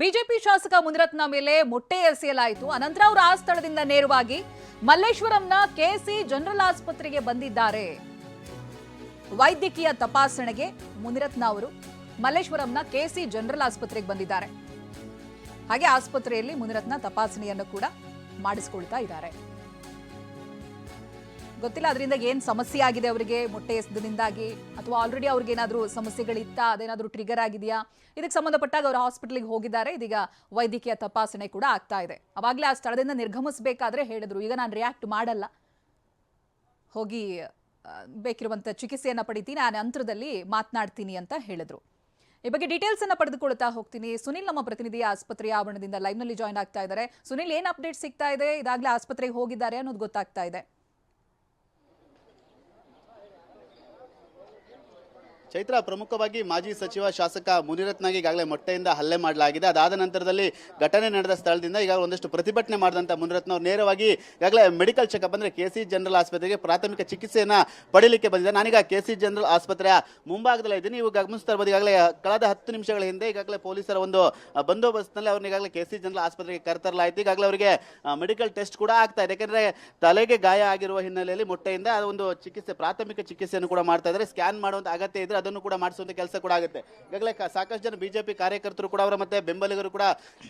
BJP ಶಾಸಕ ಮುನಿರತ್ನ ಮೇಲೆ ಮೊಟ್ಟೆ ಎಸೆಯಲಾಯಿತು. ಅನಂತರ ಅವರು ಆ ಸ್ಥಳದಿಂದ ನೇರವಾಗಿ ಮಲ್ಲೇಶ್ವರಂನ ಕೆಸಿ ಜನರಲ್ ಆಸ್ಪತ್ರೆಗೆ ಬಂದಿದ್ದಾರೆ. ವೈದ್ಯಕೀಯ ತಪಾಸಣೆಗೆ ಮುನಿರತ್ನ ಅವರು ಮಲ್ಲೇಶ್ವರಂನ ಕೆಸಿ ಜನರಲ್ ಆಸ್ಪತ್ರೆಗೆ ಬಂದಿದ್ದಾರೆ. ಹಾಗೆ ಆಸ್ಪತ್ರೆಯಲ್ಲಿ ಮುನಿರತ್ನ ತಪಾಸಣೆಯನ್ನು ಕೂಡ ಮಾಡಿಸಿಕೊಳ್ತಾ ಇದ್ದಾರೆ. ಗೊತ್ತಿಲ್ಲ, ಅದರಿಂದ ಏನ್ ಸಮಸ್ಯೆ ಆಗಿದೆ ಅವರಿಗೆ ಮೊಟ್ಟೆ ಎಸೆದಿಂದಾಗಿ ಅಥವಾ ಆಲ್ರೆಡಿ ಅವ್ರಿಗೆ ಏನಾದರೂ ಸಮಸ್ಯೆಗಳಿತ್ತಾ, ಅದೇನಾದರೂ ಟ್ರಿಗರ್ ಆಗಿದೆಯಾ? ಇದಕ್ಕೆ ಸಂಬಂಧಪಟ್ಟಾಗ ಅವರು ಹಾಸ್ಪಿಟಲ್ಗೆ ಹೋಗಿದ್ದಾರೆ, ಇದೀಗ ವೈದ್ಯಕೀಯ ತಪಾಸಣೆ ಕೂಡ ಆಗ್ತಾ ಇದೆ. ಅವಾಗಲೇ ಆ ಸ್ಥಳದಿಂದ ನಿರ್ಗಮಿಸಬೇಕಾದ್ರೆ ಹೇಳಿದ್ರು, ಈಗ ನಾನು ರಿಯಾಕ್ಟ್ ಮಾಡಲ್ಲ. ಹೋಗಿ ಬೇಕಿರುವಂತ ಚಿಕಿತ್ಸೆಯನ್ನು ಪಡಿತೀನಿ, ಆ ನಂತರದಲ್ಲಿ ಮಾತನಾಡ್ತೀನಿ ಅಂತ ಹೇಳಿದ್ರು. ಈ ಬಗ್ಗೆ ಡೀಟೇಲ್ಸ್ ಅನ್ನ ಪಡೆದುಕೊಳ್ತಾ ಹೋಗ್ತೀನಿ. ಸುನಿಲ್ ನಮ್ಮ ಪ್ರತಿನಿಧಿ ಆಸ್ಪತ್ರೆಯ ಆವರಣದಿಂದ ಲೈವ್ನಲ್ಲಿ ಜಾಯ್ನ್ ಆಗ್ತಾ ಇದ್ದಾರೆ. ಸುನಿಲ್, ಏನ್ ಅಪ್ಡೇಟ್ ಸಿಗ್ತಾ ಇದೆ? ಇದಾಗಲೇ ಆಸ್ಪತ್ರೆಗೆ ಹೋಗಿದ್ದಾರೆ ಅನ್ನೋದು ಗೊತ್ತಾಗ್ತಾ ಇದೆ. ಚೈತ್ರ ಪ್ರಮುಖವಾಗಿ ಮಾಜಿ ಸಚಿವ ಶಾಸಕ ಮುನಿರತ್ನಗೆ ಈಗಾಗಲೇ ಮೊಟ್ಟೆಯಿಂದ ಹಲ್ಲೆ ಮಾಡಲಾಗಿದೆ. ಅದಾದ ನಂತರದಲ್ಲಿ ಘಟನೆ ನಡೆದ ಸ್ಥಳದಿಂದ ಈಗ ಒಂದಷ್ಟು ಪ್ರತಿಭಟನೆ ಮಾಡಿದಂಥ ಮುನಿರತ್ನ ಅವರು ನೇರವಾಗಿ ಈಗಾಗಲೇ ಮೆಡಿಕಲ್ ಚೆಕಪ್ ಅಂದ್ರೆ ಕೆ ಸಿ ಜನರಲ್ ಆಸ್ಪತ್ರೆಗೆ ಪ್ರಾಥಮಿಕ ಚಿಕಿತ್ಸೆಯನ್ನು ಪಡೀಲಿಕ್ಕೆ ಬಂದಿದೆ ನಾನೀಗ ಕೆ ಸಿ ಜನರಲ್ ಆಸ್ಪತ್ರೆಯ ಮುಂಭಾಗದಲ್ಲೇ ಇದ್ದೀನಿ. ಇವಾಗ ಗಮನಿಸ್ತಾ ಈಗಾಗಲೇ ಕಳೆದ ಹತ್ತು ನಿಮಿಷಗಳ ಹಿಂದೆ ಈಗಾಗಲೇ ಪೊಲೀಸರ ಒಂದು ಬಂದೋಬಸ್ತ್ನಲ್ಲಿ ಅವ್ರನ್ನ ಈಗಾಗಲೇ ಕೆ ಸಿ ಜನರಲ್ ಆಸ್ಪತ್ರೆಗೆ ಕರೆತರಲಾಯಿತು. ಈಗಾಗಲೇ ಅವರಿಗೆ ಮೆಡಿಕಲ್ ಟೆಸ್ಟ್ ಕೂಡ ಆಗ್ತಾ ಇದೆ. ಯಾಕಂದ್ರೆ ತಲೆಗೆ ಗಾಯ ಆಗಿರುವ ಹಿನ್ನೆಲೆಯಲ್ಲಿ ಮೊಟ್ಟೆಯಿಂದ ಒಂದು ಚಿಕಿತ್ಸೆ, ಪ್ರಾಥಮಿಕ ಚಿಕಿತ್ಸೆಯನ್ನು ಕೂಡ ಮಾಡ್ತಾ ಇದ್ದಾರೆ. ಸ್ಕ್ಯಾನ್ ಮಾಡುವಂತ ಅಗತ್ಯ ಇದ್ರೆ ಅದನ್ನು ಕೂಡ ಮಾಡಿಸುವಂತ ಕೆಲಸ ಕೂಡ ಆಗುತ್ತೆ. ಈಗಾಗಲೇ ಸಾಕಷ್ಟು ಜನ ಬಿಜೆಪಿ ಕಾರ್ಯಕರ್ತರು ಕೂಡ ಅವರ ಮತ್ತೆ ಬೆಂಬಲಿಗರು ಕೂಡ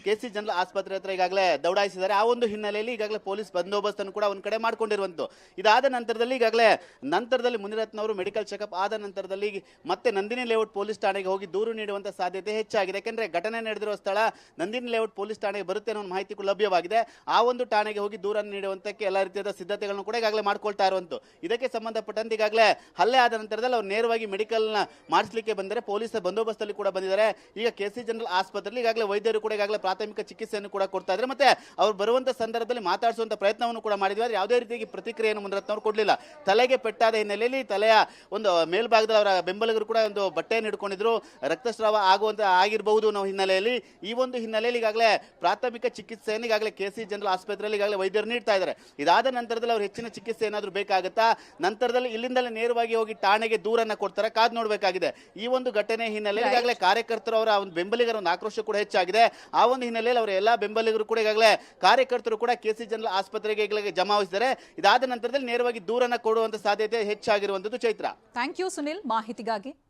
ಕೆ ಸಿ ಜನರಲ್ ಆಸ್ಪತ್ರೆ ಹತ್ರ ಈಗಾಗಲೇ ದೌಡಾಯಿಸಿದ್ದಾರೆ. ಆ ಒಂದು ಹಿನ್ನೆಲೆಯಲ್ಲಿ ಈಗಾಗಲೇ ಪೊಲೀಸ್ ಬಂದೋಬಸ್ತನ್ನು ಕೂಡ ಒಂದು ಕಡೆ ಮಾಡ್ಕೊಂಡಿರುವಂತು. ಇದಾದ ನಂತರದಲ್ಲಿ ಈಗಾಗಲೇ ನಂತರದಲ್ಲಿ ಮುನಿರತ್ನ ಅವರು ಮೆಡಿಕಲ್ ಚೆಕಪ್ ಆದ ನಂತರದಲ್ಲಿ ಮತ್ತೆ ನಂದಿನಿ ಲೇಔಟ್ ಪೊಲೀಸ್ ಠಾಣೆಗೆ ಹೋಗಿ ದೂರು ನೀಡುವಂತ ಸಾಧ್ಯತೆ ಹೆಚ್ಚಾಗಿದೆ. ಯಾಕೆಂದ್ರೆ ಘಟನೆ ನಡೆದಿರುವ ಸ್ಥಳ ನಂದಿನಿ ಲೇಔಟ್ ಪೊಲೀಸ್ ಠಾಣೆಗೆ ಬರುತ್ತೆ ಅನ್ನೋ ಮಾಹಿತಿ ಲಭ್ಯವಾಗಿದೆ. ಆ ಒಂದು ಠಾಣೆಗೆ ಹೋಗಿ ದೂರನ್ನು ನೀಡುವಂತಕ್ಕೆ ಎಲ್ಲ ರೀತಿಯಾದ ಸಿದ್ಧತೆಗಳನ್ನು ಕೂಡ ಈಗಾಗಲೇ ಮಾಡ್ಕೊಳ್ತಾ ಇರುವಂತು. ಇದಕ್ಕೆ ಸಂಬಂಧಪಟ್ಟಂತೆ ಈಗಾಗಲೇ ಹಲ್ಲೆ ಆದ ನಂತರದಲ್ಲಿ ಅವರು ನೇರವಾಗಿ ಮೆಡಿಕಲ್ ನ ಮಾಡಿಸಲಿಕ್ಕೆ ಬಂದರೆ ಪೊಲೀಸ್ ಬಂದೋಬಸ್ತಲ್ಲಿ ಕೂಡ ಬಂದಿದ್ದಾರೆ. ಈಗ ಕೆ ಸಿ ಜನರಲ್ ಆಸ್ಪತ್ರೆಯಲ್ಲಿ ಈಗಾಗಲೇ ವೈದ್ಯರು ಕೂಡ ಈಗಾಗಲೇ ಪ್ರಾಥಮಿಕ ಚಿಕಿತ್ಸೆಯನ್ನು ಕೂಡ ಕೊಡ್ತಾ ಇದ್ದಾರೆ. ಮತ್ತೆ ಅವ್ರು ಬರುವಂತ ಸಂದರ್ಭದಲ್ಲಿ ಮಾತಾಡಿಸುವಂತ ಪ್ರಯತ್ನವನ್ನು ಕೂಡ ಮಾಡಿದ್ವಿ. ಆದರೆ ಯಾವುದೇ ರೀತಿಯಾಗಿ ಪ್ರತಿಕ್ರಿಯೆಯನ್ನು ಮುನಿರತ್ನ ಕೊಡಲಿಲ್ಲ. ತಲೆಗೆ ಪೆಟ್ಟಾದ ಹಿನ್ನೆಲೆಯಲ್ಲಿ ತಲೆಯ ಒಂದು ಮೇಲ್ಭಾಗದಲ್ಲಿ ಅವರ ಬೆಂಬಲಿಗರು ಕೂಡ ಒಂದು ಬಟ್ಟೆಯನ್ನು ಹಿಡ್ಕೊಂಡಿದ್ರು. ರಕ್ತಸ್ರಾವ ಆಗುವಂತ ಆಗಿರಬಹುದು ಅನ್ನೋ ಹಿನ್ನೆಲೆಯಲ್ಲಿ ಈ ಒಂದು ಹಿನ್ನೆಲೆಯಲ್ಲಿ ಈಗಾಗಲೇ ಪ್ರಾಥಮಿಕ ಚಿಕಿತ್ಸೆಯನ್ನು ಈಗಾಗಲೇ ಕೆ ಸಿ ಜನರಲ್ ಆಸ್ಪತ್ರೆಯಲ್ಲಿ ಈಗಾಗಲೇ ವೈದ್ಯರು ನೀಡ್ತಾ ಇದ್ದಾರೆ. ಇದಾದ ನಂತರದಲ್ಲಿ ಅವ್ರು ಹೆಚ್ಚಿನ ಚಿಕಿತ್ಸೆ ಏನಾದರೂ ಬೇಕಾಗುತ್ತಾ? ನಂತರದಲ್ಲಿ ಇಲ್ಲಿಂದಲೇ ನೇರವಾಗಿ ಹೋಗಿ ಠಾಣೆಗೆ ದೂರನ್ನ ಕೊಡ್ತಾರೆ? ಕಾದ್ ನೋಡಬೇಕಾಗಿದೆ. ಈ ಒಂದು ಘಟನೆ ಹಿನ್ನೆಲೆಯಲ್ಲಿ ಈಗಾಗಲೇ ಕಾರ್ಯಕರ್ತರು ಅವರ ಒಂದು ಬೆಂಬಲಿಗರ ಒಂದು ಆಕ್ರೋಶ ಕೂಡ ಹೆಚ್ಚಾಗಿದೆ. ಆ ಒಂದು ಹಿನ್ನೆಲೆಯಲ್ಲಿ ಅವರ ಎಲ್ಲಾ ಬೆಂಬಲಿಗರು ಕೂಡ ಈಗಾಗಲೇ ಕಾರ್ಯಕರ್ತರು ಕೂಡ ಕೆ ಸಿ ಜನರಲ್ ಆಸ್ಪತ್ರೆಗೆ ಜಮಾವಿಸಿದ್ದಾರೆ ಇದಾದ ನಂತರದಲ್ಲಿ ನೇರವಾಗಿ ದೂರನ ಕೊಡುವಂತ ಸಾಧ್ಯತೆ ಹೆಚ್ಚಾಗಿರುವಂತದ್ದು ಚೈತ್ರ. ಥ್ಯಾಂಕ್ ಯು ಸುನಿಲ್ ಮಾಹಿತಿಗಾಗಿ.